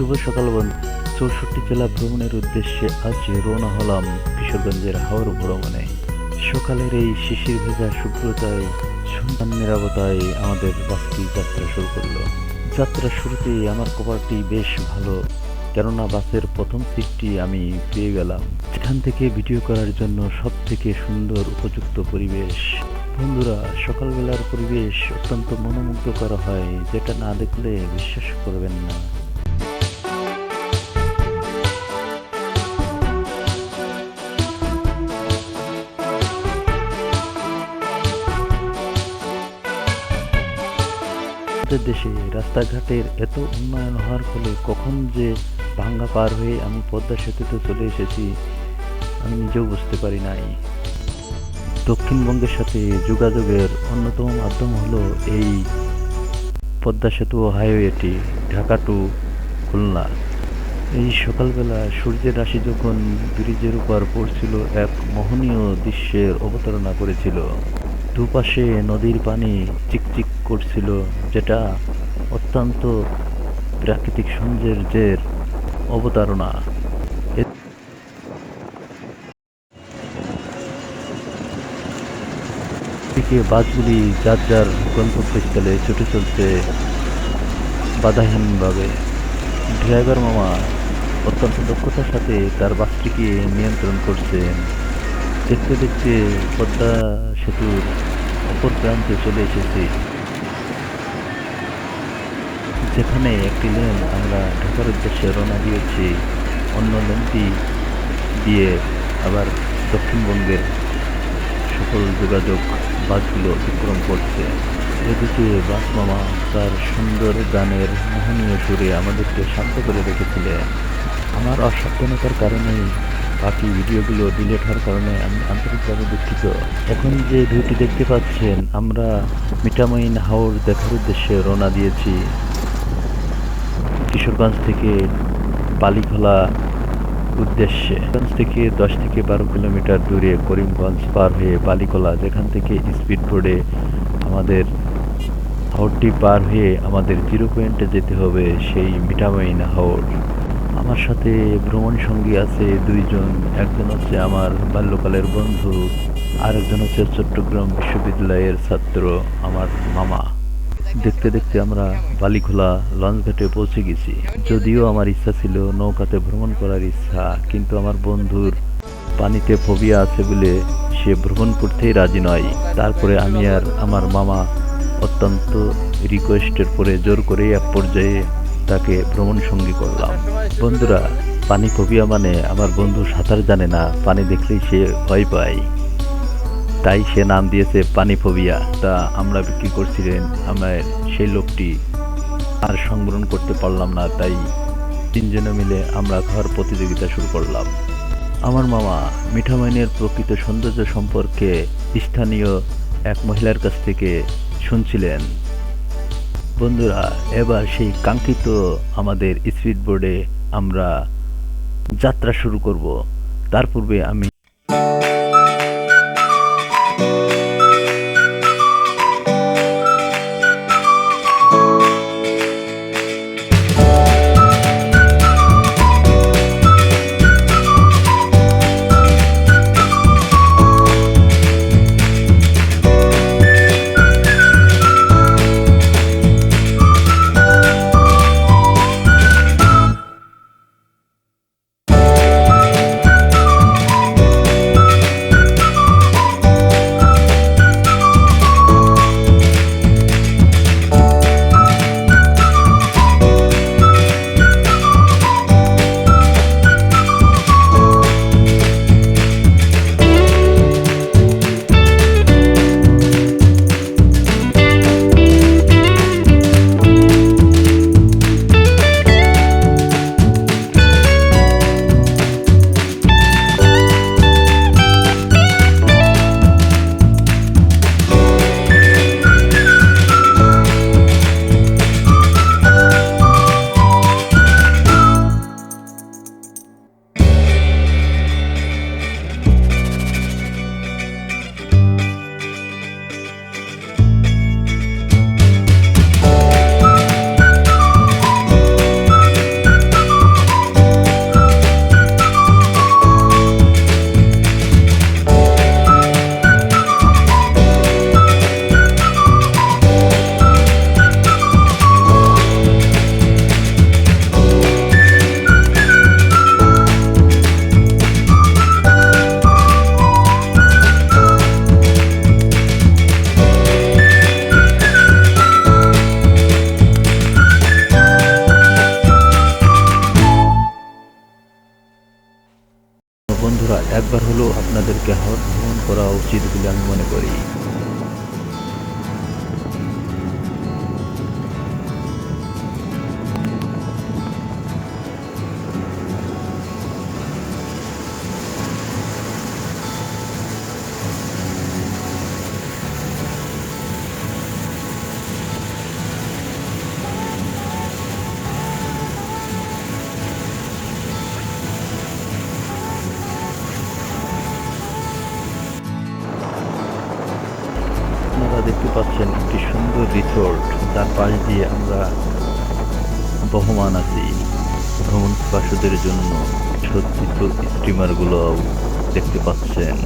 শুভ সকাল বন্ধু। চৌষট্টি জেলা ভ্রমণের উদ্দেশ্যে আজ রওনা হলাম কিশোরগঞ্জের হাওড় ভ্রমণে। সকালের এই শিশির ভেজা শুভ্রতায়, সন্তান নিরাপত্তায় আমাদের বাসটি যাত্রা শুরু করল। যাত্রা শুরুতেই আমার কপালটি বেশ ভালো, কেননা বাসের প্রথম সিটটি আমি পেয়ে গেলাম। সেখান থেকে ভিডিও করার জন্য সব থেকে সুন্দর উপযুক্ত পরিবেশ। বন্ধুরা, সকালবেলার পরিবেশ অত্যন্ত মনোমুগ্ধকর হয়, যেটা না দেখলে বিশ্বাস করবেন না। দেশে রাস্তাঘাটের এত উন্নয়ন হওয়ার ফলে কখন যে ভাঙ্গা পার হয়ে আমি পদ্মা সেতুতে চলে এসেছি, আমি নিজেও বুঝতে পারি নাই। দক্ষিণবঙ্গের সাথে যোগাযোগের অন্যতম মাধ্যম হলো এই পদ্মা সেতু হাইওয়েটি, ঢাকা টু খুলনা। এই সকালবেলা সূর্যের রাশি যখন ব্রিজের উপর পড়ছিল, এক মোহনীয় দৃশ্যের অবতারণা করেছিল। দুপাশে নদীর পানি চিকচিক করছিল, যেটা অত্যন্ত প্রাকৃতিক সৌন্দর্যের অবতারণা। বাসগুলি যার যার গন্তব্যস্থলে ছুটে চলছে বাধাহীনভাবে। ড্রাইভার মামা অত্যন্ত দক্ষতার সাথে তার বাসটিকে নিয়ন্ত্রণ করছেন দেখতে দেখতে পদ্মা সেতুর অপর প্রান্তে চলে এসেছি। যেখানে একটি লেন আমরা ঢাকার উদ্দেশ্যে রওনা দিয়েছি, অন্য লেনটি দিয়ে আবার দক্ষিণবঙ্গের সকল যোগাযোগ বাসগুলো অতিক্রম করছে। এদিকে বাস মামা তার সুন্দর গানের মোহনীয় সুরে আমাদেরকে শান্ত করে রেখেছিলেন আমার অসাবধানতার কারণেই বাকি ভিডিওগুলো ডিলিট হওয়ার কারণে আমি আন্তরিকভাবে দুঃখিত। এখন যে ভিউটি দেখতে পাচ্ছেন, আমরা মিঠামইন হাওর দেখার উদ্দেশ্যে রওনা দিয়েছি। কিশোরগঞ্জ থেকে বালিখোলা উদ্দেশ্যে থেকে দশ থেকে বারো কিলোমিটার দূরে করিমগঞ্জ পার হয়ে বালিকোলা যেখান থেকে স্পিড বোর্ডে আমাদের হাওরটি পার হয়ে আমাদের জিরো পয়েন্টে যেতে হবে সেই মিঠামইন হাওর। আমার সাথে ভ্রমণ সঙ্গী আছে দুইজন, একজন হচ্ছে আমার বাল্যকালের বন্ধু, আরেকজন হচ্ছে চট্টগ্রাম বিশ্ববিদ্যালয়ের ছাত্র, আমার মামা। দেখতে দেখতে আমরা বালিখোলা লঞ্চ ঘাটে পৌঁছে গেছি। যদিও আমার ইচ্ছা ছিল নৌকাতে ভ্রমণ করার ইচ্ছা, কিন্তু আমার বন্ধুর পানিতে ফোবিয়া আছে বলে সে ভ্রমণ করতেই রাজি নয়। তারপরে আমি আর আমার মামা অত্যন্ত রিকোয়েস্টের পরে জোর করে এক পর্যায়ে তাকে ভ্রমণ সঙ্গী করলাম। বন্ধুরা, পানি ফোবিয়া মানে আমার বন্ধু সাঁতার জানে না, পানি দেখলেই সে ভয় পায়। তাই সে নাম দিয়েছে পানি ফোবিয়া তা আমরা বিক্রি করছিলেন আমার সেই লোকটি আর সংবরণ করতে পারলাম না, তাই তিনজনে মিলে আমরা ঘর প্রতিযোগিতা শুরু করলাম। আমার মামা মিঠামাইনের প্রকৃত সৌন্দর্য সম্পর্কে স্থানীয় এক মহিলার কাছ থেকে শুনছিলেন। বন্ধুরা, এবার সেই কাঙ্ক্ষিত আমাদের স্পিড বোর্ডে আমরা যাত্রা শুরু করব। তার পূর্বে আমি আপনাদেরকে গ্রহণ করা উচিত বলে আমি মনে করি। রিসোর্ট যার পাশ দিয়ে আমরা বহমান আছি। ভ্রমণ পাশুদের জন্য সজ্জিত স্টিমারগুলো দেখতে পাচ্ছেন।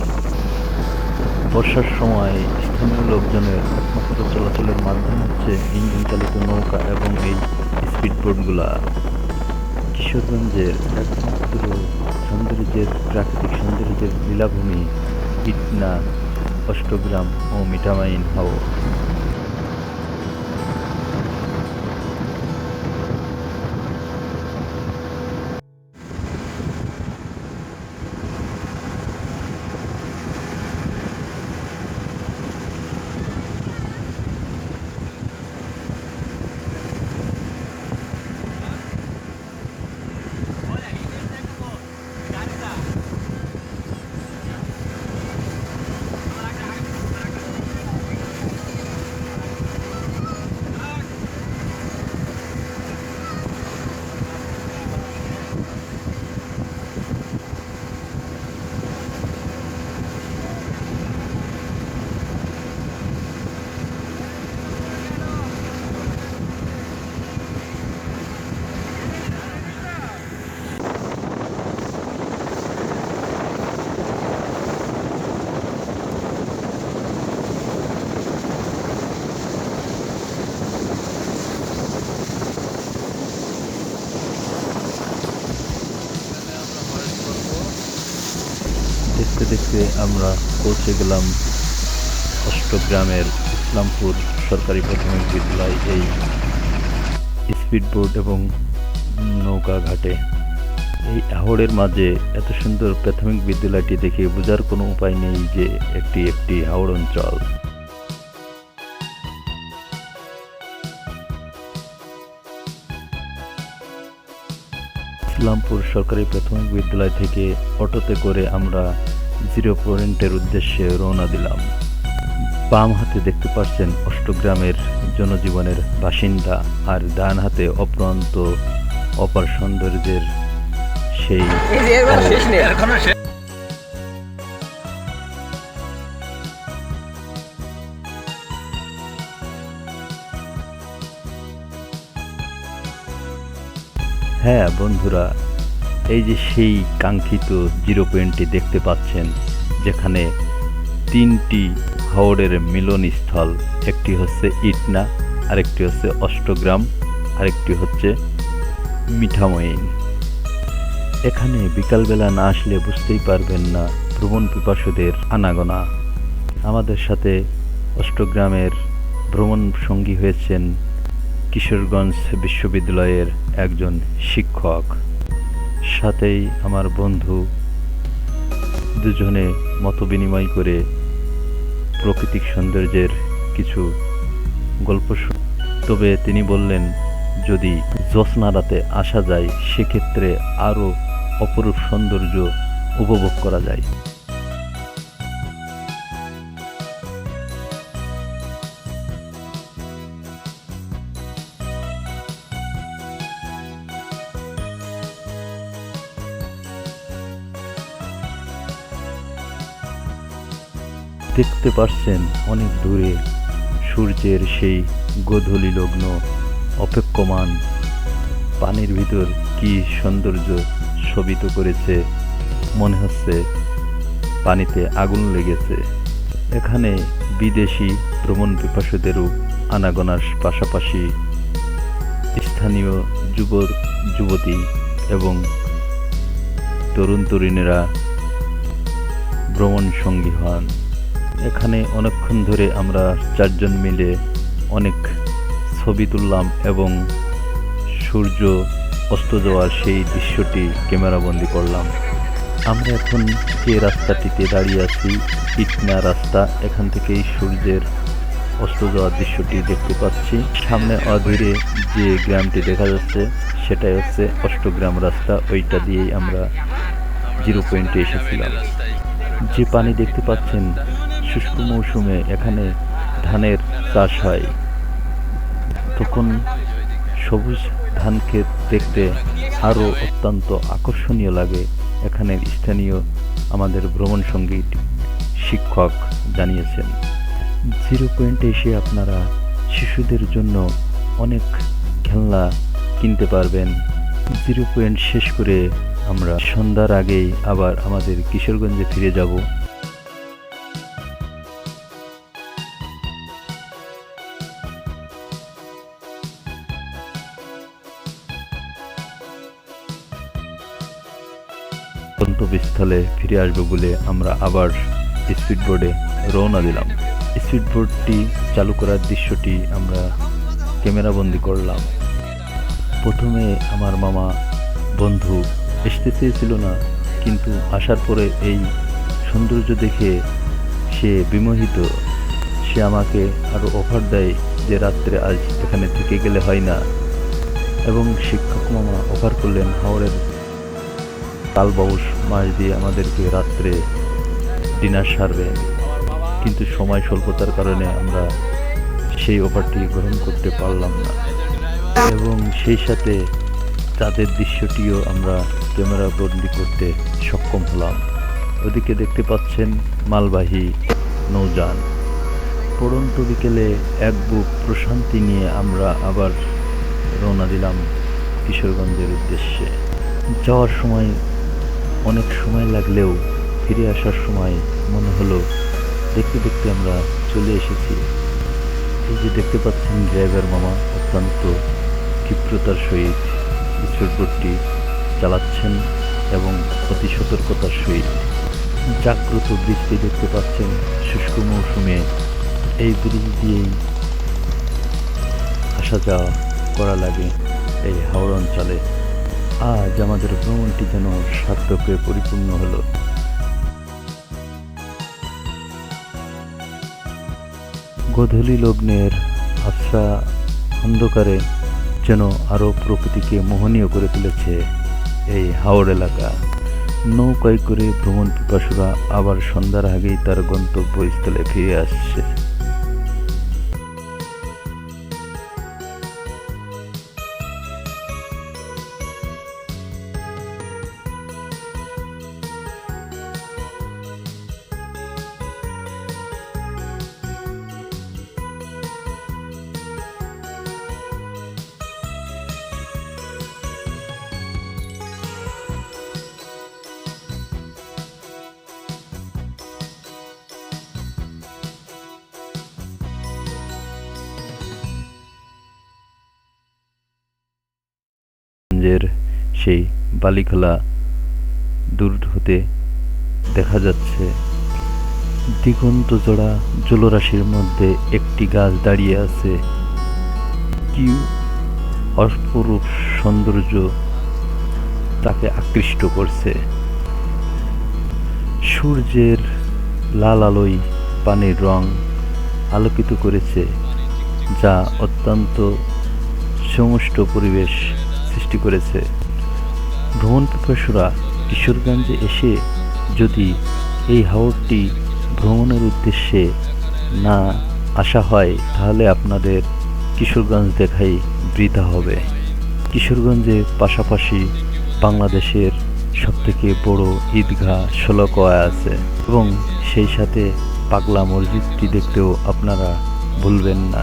বর্ষার সময় স্থানীয় লোকজনের একমাত্র চলাচলের মাধ্যম হচ্ছে ইঞ্জিন চালিত নৌকা এবং এই স্পিড বোটগুলা কিশোরগঞ্জের একমাত্র সৌন্দর্যের প্রাকৃতিক সৌন্দর্যের লীলাভূমি ইটনা অষ্টগ্রাম ও মিঠামাইন হাওর দেখতে দেখতে আমরা পৌঁছে গেলাম অষ্টগ্রামের ইসলামপুর সরকারি প্রাথমিক বিদ্যালয় এই স্পিড বোট এবং নৌকা ঘাটে। এই হাওড়ের মাঝে এত সুন্দর প্রাথমিক বিদ্যালয়টি দেখে বোঝার কোনো উপায় নেই যে একটি একটি হাওড় অঞ্চল। ইসলামপুর সরকারি প্রাথমিক বিদ্যালয় থেকে অটোতে করে আমরা জিরো পয়েন্টের উদ্দেশ্যে রওনা দিলাম। বাম হাতে দেখতে পাচ্ছেন অষ্টগ্রামের জনজীবনের বাসিন্দা আর ডান হাতে অপ্রান্ত অপার সৌন্দর্যের সেই হ্যাঁ বন্ধুরা এই যে সেই কাঙ্ক্ষিত জিরো পয়েন্টটি দেখতে পাচ্ছেন, যেখানে তিনটি হাওড়ের মিলনস্থল, একটি হচ্ছে ইটনা, আরেকটি হচ্ছে অষ্টগ্রাম, আরেকটি হচ্ছে মিঠামইন এখানে বিকালবেলা না আসলে বুঝতেই পারবেন না ভ্রমণ পিপাসুদের আনাগোনা। আমাদের সাথে অষ্টগ্রামের ভ্রমণ সঙ্গী হয়েছেন কিশোরগঞ্জ বিশ্ববিদ্যালয়ের একজন শিক্ষক। সাথেই আমার বন্ধু দুজনে মত বিনিময় করে প্রাকৃতিক সৌন্দর্যের কিছু গল্প তবে তিনি বললেন, যদি জ্যোৎস্না রাতে আসা যায়, সেক্ষেত্রে আরও অপরূপ সৌন্দর্য উপভোগ করা যায়। দেখতে পাচ্ছেন অনেক দূরে সূর্যের সেই গোধূলি লগ্ন, অপেক্ষমান। পানির ভিতর কি সৌন্দর্য শোভিত করেছে, মনে হচ্ছে পানিতে আগুন লেগেছে। এখানে বিদেশি ভ্রমণ পিপাসুদেরও আনাগোনার পাশাপাশি স্থানীয় যুব যুবতী এবং তরুণ তরুণীরা ভ্রমণ সঙ্গী হন। এখানে অনেকক্ষণ ধরে আমরা চারজন মিলে অনেক ছবি তুললাম এবং সূর্য অস্ত যাওয়ার সেই দৃশ্যটি ক্যামেরাবন্দি করলাম। আমরা এখন যে রাস্তাটিতে দাঁড়িয়ে আছি ইকনা রাস্তা, এখান থেকেই সূর্যের অস্ত যাওয়ার দৃশ্যটি দেখতে পাচ্ছি। সামনে অধীরে যে গ্রামটি দেখা যাচ্ছে, সেটাই হচ্ছে অষ্টগ্রাম রাস্তা। ওইটা দিয়েই আমরা জিরো পয়েন্টে এসেছিলাম। যে পানি দেখতে পাচ্ছেন শুষ্ক মৌসুমে এখানে ধানের চাষ হয়। তখন সবুজ ধান ক্ষেত দেখতে আরও অত্যন্ত আকর্ষণীয় লাগে এখানের স্থানীয় আমাদের ভ্রমণ সংগীত শিক্ষক জানিয়েছেন। জিরো পয়েন্টে এসে আপনারা শিশুদের জন্য অনেক খেলনা কিনতে পারবেন। জিরো পয়েন্ট শেষ করে আমরা সন্ধ্যার আগেই আবার আমাদের কিশোরগঞ্জে ফিরে যাব। গন্তব্যস্থলে ফিরে আসব বলে আমরা আবার স্পিডবোর্ডে রওনা দিলাম। স্পিডবোর্ডটি চালু করার দৃশ্যটি আমরা ক্যামেরাবন্দি করলাম। প্রথমে আমার মামা, বন্ধু, আসতে চেয়েছিল না, কিন্তু আসার পরে এই সৌন্দর্য দেখে সে বিমোহিত। সে আমাকে আরও অফার দেয় যে রাত্রে আজ এখানে থেকে গেলে হয় না। এবং শিক্ষক মামা অফার করলেন হাওড়ের তালবাউস মাছ দিয়ে আমাদেরকে রাত্রে ডিনার সারবেন কিন্তু সময় স্বল্পতার কারণে আমরা সেই অফারটি গ্রহণ করতে পারলাম না। এবং সেই সাথে তাদের দৃশ্যটিও আমরা ক্যামেরা বন্দি করতে সক্ষম হলাম। ওদিকে দেখতে পাচ্ছেন মালবাহী নৌযান। পড়ন্ত বিকেলে এক বুক প্রশান্তি নিয়ে আমরা আবার রওনা দিলাম কিশোরগঞ্জের উদ্দেশ্যে। যাওয়ার সময় অনেক সময় লাগলেও ফিরে আসার সময় মনে হলো, দেখতে দেখতে আমরা চলে এসেছি। এই যে দেখতে পাচ্ছেন ড্রাইভার মামা অত্যন্ত ক্ষিপ্রতার সহিত স্পিডবোটটি চালাচ্ছেন এবং অতি সতর্কতার সহিত জাগ্রত বৃষ্টি দেখতে পাচ্ছেন শুষ্ক মৌসুমে এই ব্রিজ দিয়েই আসা যাওয়া করা লাগে এই হাওড় অঞ্চলে। আজ আমাদের ভ্রমণটি যেন সার্থকে পরিপূর্ণ হলো। গোধূলি লগ্নের আবসা অন্ধকারে যেন আরও প্রকৃতিকে মোহনীয় করে তুলেছে এই হাওড় এলাকা। নৌকায় করে ভ্রমণ পিপাসুরা আবার সন্ধ্যার আগেই তার গন্তব্যস্থলে ফিরে আসছে। গঞ্জের সেই বালিখোলা দূর হতে দেখা যাচ্ছে। দিগন্ত জোড়া জলরাশির মধ্যে একটি গাছ দাঁড়িয়ে আছে। কি অপরূপ সৌন্দর্য তাকে আকৃষ্ট করছে। সূর্যের লাল আলোয় পানির রং আলোকিত করেছে, যা অত্যন্ত সমষ্ট পরিবেশ সৃষ্টি করেছে। ভ্রমণ পিপাসুরা কিশোরগঞ্জে এসে যদি এই হাওরটি ভ্রমণের উদ্দেশ্যে না আসা হয়, তাহলে আপনাদের কিশোরগঞ্জ দেখাই বৃথা হবে। কিশোরগঞ্জে পাশাপাশি বাংলাদেশের সবথেকে বড় ঈদগাহ ষোলকোয়া আছে এবং সেই সাথে পাগলা মসজিদটি দেখতেও আপনারা ভুলবেন না।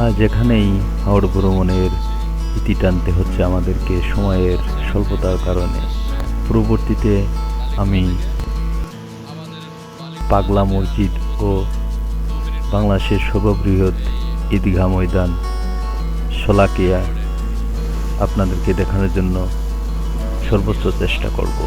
আজ এখানেই হাওড় ভ্রমণের ইতি টানতে হচ্ছে আমাদেরকে সময়ের স্বল্পতার কারণে। পরবর্তীতে আমি পাগলা মসজিদ ও বাংলাদেশের সর্ববৃহৎ ঈদগাহ ময়দান শোলাকিয়া আপনাদেরকে দেখানোর জন্য সর্বোচ্চ চেষ্টা করব।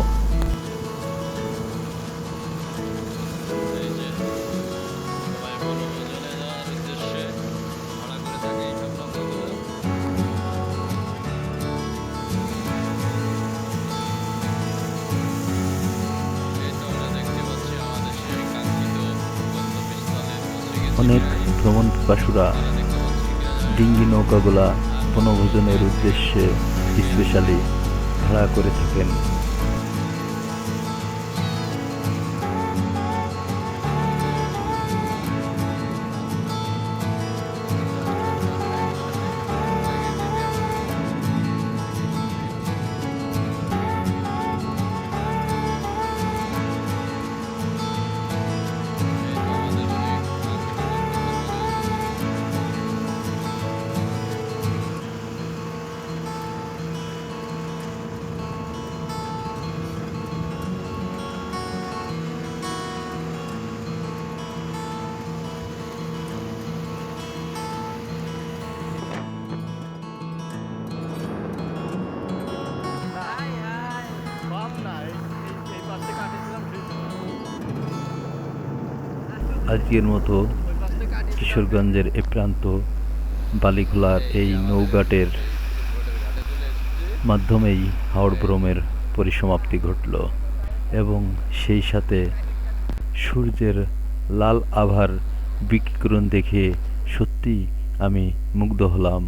পিপাসুরা ডিঙ্গি নৌকাগুলা বনভোজনের উদ্দেশ্যে স্পেশালি ভাড়া করে থাকেন। আজকের মতো কিশোরগঞ্জের এ প্রান্ত বালিখোলার এই নৌঘাটের মাধ্যমেই হাওড় ভ্রমের পরিসমাপ্তি ঘটল এবং সেই সাথে সূর্যের লাল আভার বিকিরণ দেখে সত্যি আমি মুগ্ধ হলাম।